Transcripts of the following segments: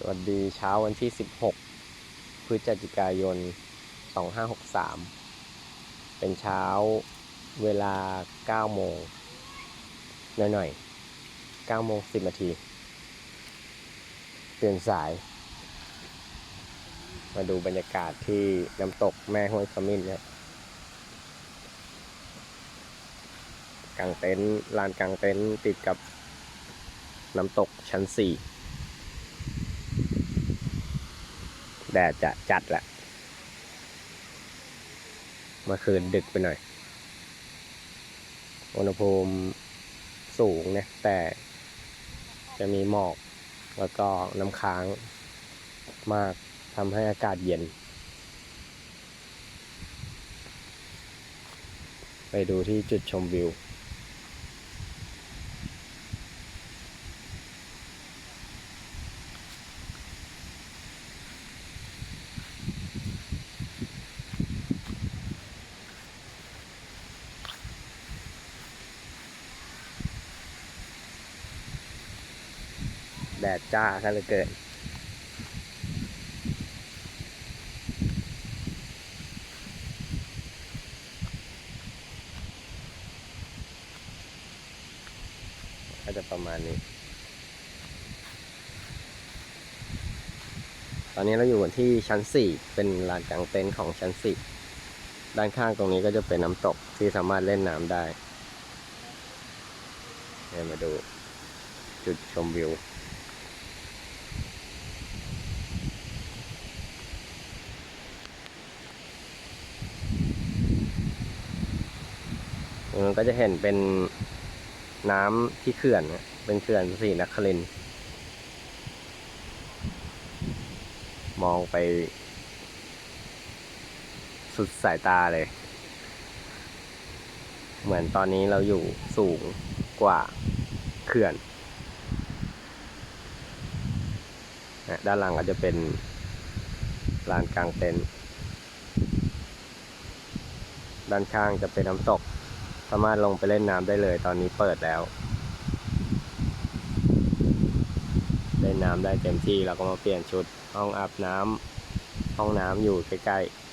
สวัสดีเช้าวันที่ 16 พฤศจิกายน 2563 เป็นเช้าเวลา 9 โมงหน่อยๆ9โมง 10 นาทีตื่นสาย มาดูบรรยากาศที่น้ำตกแม่ห้วยขมิ้นนี่ยกางเต็นท์ลานกางเต็นท์ติดกับน้ำตกชั้น 4 แดดจะจัดแหละเมื่อคืนดึกไปหน่อย อุณหภูมิสูงเนี่ยแต่จะมีหมอก แล้วก็น้ำค้างมากทำให้อากาศเย็น ไปดูที่จุดชมวิว แดดจ้ากันเหลยเกินก็จะประมาณนี้ ตอนนี้เราอยู่กันที่ชั้น 4 เป็นลานกลางเต็นท์ของชั้น 4 ด้านข้างตรงนี้ก็จะเป็นน้ำตกที่สามารถเล่นน้ำได้เดี๋ยมาดูจุดชมวิว รงนั้นก็จะเห็นเป็นน้ำที่เขื่อนเป็นเขื่อนศรีนักครินมองไป สุดสายตาเลย เหมือนตอนนี้เราอยู่สูงกว่าเขื่อน ด้านหลังก็จะเป็นลานกลางเต็นท์ด้านข้างจะเป็นน้ำตก สามารถลงไปเล่นน้ำได้เลย ตอนนี้เปิดแล้ว เล่นน้ำได้เต็มที่เราก็มาเปลี่ยนชุดห้องอาบน้ำห้องน้ำอยู่ใกล้ๆ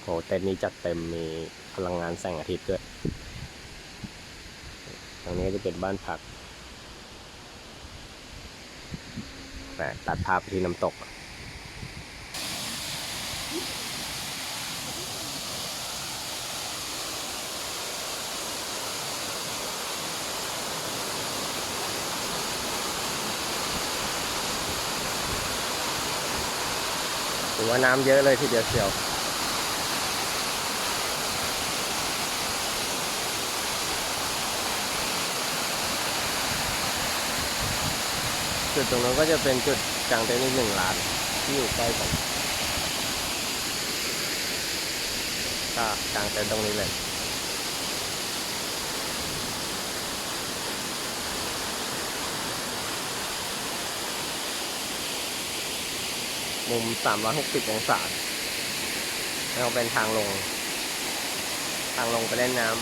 โหเต็นท์นี้จัดเต็มมีพลังงานแสงอาทิตย์ด้วย ตรงนี้จะเป็นบ้านพักแต่ตัดภาพที่น้ำตก ถือว่าน้ำเยอะเลยทีเดียวเชียวจุดตรงนั้นก็จะเป็นจุดกลางเต็นท์อีกหนึ่งล้านที่อยู่ใกล้กันก็กลางเต็นท์ตรงนี้เลย มุม 360 องศาแล้วเป็นทางลง ทางลงไปเล่นน้ำ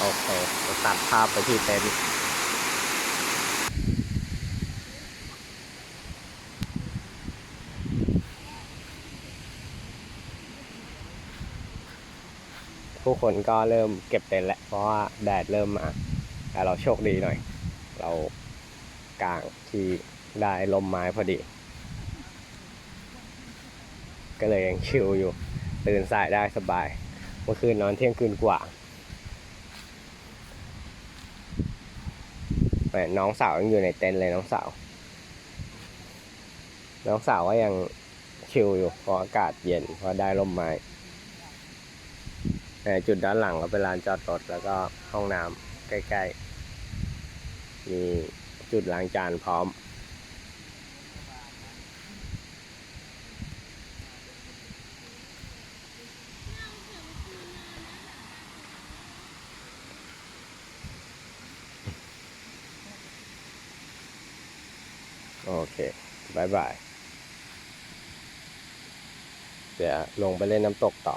โอเคเราตัดภาพไปที่เต็นท์ผู้คนก็เริ่มเก็บเต็นท์แล้วเพราะว่าแดดเริ่มมา แต่เราโชคดีหน่อย เรา กลางที่ได้ลมไม้พอดี ก็เลยยังชิลอยู่ ตื่นสายได้สบาย เมื่อคืนนอนเที่ยงคืนกว่าแหมน้องสาวยังอยู่ในเต็นท์เลยน้องสาว น้องสาวก็ยังชิลอยู่เพราะอากาศเย็นเพราะได้ลมไม้แต่จุดด้านหลังก็เป็นลานจอดรถแล้วก็ห้องน้ำใกล้ๆมี จุดล้างจานพร้อม โอเคบายบาย เดี๋ยวลงไปเล่นน้ำตกต่อ